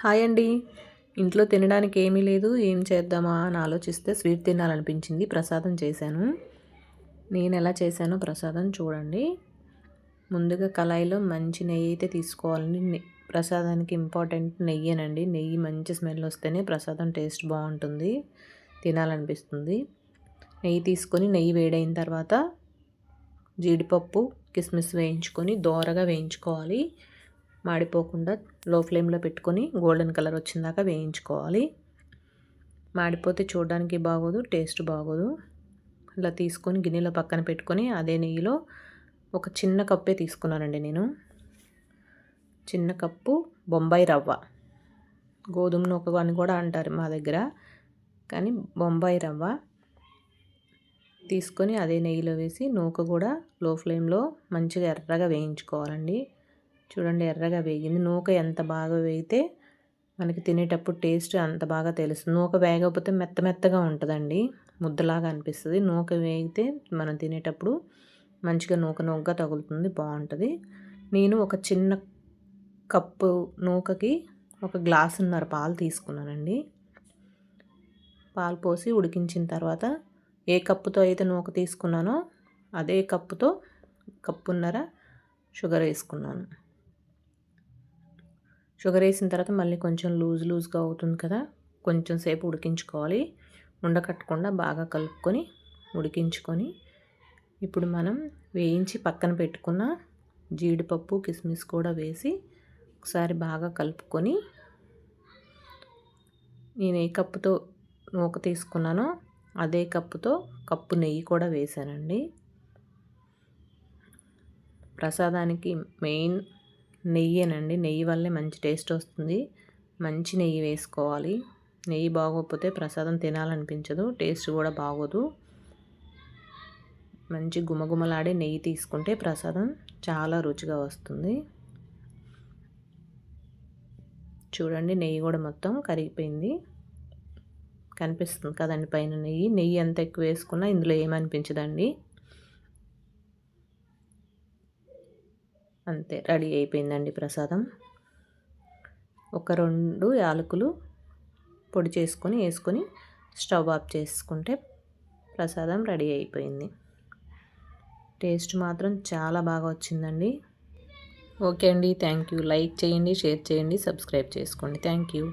Hi అండి. ఇంట్లో తినడానికి ఏమీ లేదు ఏం చేద్దామా అని ఆలోచిస్తే స్వీట్ తినాలనిపించింది. ప్రసాదం చేశాను. నేను ఎలా చేశానో ప్రసాదం చూడండి. ముందుగా కళాయిలో మంచి నెయ్యి అయితే తీసుకోవాలని ప్రసాదానికి ఇంపార్టెంట్ నెయ్యేనండి. నెయ్యి మంచి స్మెల్ వస్తేనే ప్రసాదం టేస్ట్ బాగుంటుంది తినాలనిపిస్తుంది. నెయ్యి తీసుకొని నెయ్యి వేడైన తర్వాత జీడిపప్పు కిస్మిస్ వేయించుకొని దోరగా వేయించుకోవాలి. మాడిపోకుండా లో ఫ్లేమ్లో పెట్టుకొని గోల్డెన్ కలర్ వచ్చిందాక వేయించుకోవాలి. మాడిపోతే చూడడానికి బాగోదు టేస్ట్ బాగోదు. ఇలా తీసుకొని గిన్నెలో పక్కన పెట్టుకొని అదే నెయ్యిలో ఒక చిన్న కప్పే తీసుకున్నానండి నేను. చిన్న కప్పు బొంబాయి రవ్వ. గోధుమ నూక అని కూడా అంటారు మా దగ్గర. కానీ బొంబాయి రవ్వ. తీసుకొని అదే నెయ్యిలో వేసి నూక కూడా లో ఫ్లేమ్లో మంచిగా ఎర్రగా వేయించుకోవాలండి. చూడండి ఎర్రగా వేగింది. నూక ఎంత బాగా వేగితే మనకి తినేటప్పుడు టేస్ట్ అంత బాగా తెలుస్తుంది. నూక వేగకపోతే మెత్త మెత్తగా ఉంటుందండి. ముద్దలాగా అనిపిస్తుంది. నూక వేగితే మనం తినేటప్పుడు మంచిగా నూక నూకగా తగులుతుంది బాగుంటుంది. నేను ఒక చిన్న కప్పు నూకకి ఒక గ్లాసున్నర పాలు తీసుకున్నానండి. పాలు పోసి ఉడికించిన తర్వాత ఏ కప్పుతో అయితే నూక తీసుకున్నానో అదే కప్పుతో కప్పున్నర షుగర్ వేసుకున్నాను. షుగర్ వేసిన తర్వాత మళ్ళీ కొంచెం లూజ్ లూజ్గా అవుతుంది కదా కొంచెం సేపు ఉడికించుకోవాలి. ఉండకట్టకుండా బాగా కలుపుకొని ఉడికించుకొని ఇప్పుడు మనం వేయించి పక్కన పెట్టుకున్న జీడిపప్పు కిస్మిస్ కూడా వేసి ఒకసారి బాగా కలుపుకొని నేను ఏ కప్పుతో నూక తీసుకున్నానో అదే కప్పుతో కప్పు నెయ్యి కూడా వేసానండి ప్రసాదానికి మెయిన్ నెయ్యేనండి. నెయ్యి వల్లే మంచి టేస్ట్ వస్తుంది. మంచి నెయ్యి వేసుకోవాలి. నెయ్యి బాగోకపోతే ప్రసాదం తినాలనిపించదు. టేస్ట్ కూడా బాగోదు. మంచి గుమగుమలాడే నెయ్యి తీసుకుంటే ప్రసాదం చాలా రుచిగా వస్తుంది. చూడండి నెయ్యి కూడా మొత్తం కరిగిపోయింది. కనిపిస్తుంది కదండి పైన నెయ్యి. నెయ్యి ఎంత ఎక్కువ వేసుకున్నా ఇందులో ఏమనిపించదండి? అంతే రెడీ అయిపోయిందండి ప్రసాదం. ఒక రెండు యాలకులు పొడి చేసుకొని వేసుకొని స్టవ్ ఆఫ్ చేసుకుంటే ప్రసాదం రెడీ అయిపోయింది. టేస్ట్ మాత్రం చాలా బాగా వచ్చిందండి. ఓకే అండి థ్యాంక్ యూ. లైక్ చేయండి షేర్ చేయండి సబ్స్క్రైబ్ చేసుకోండి. Thank you.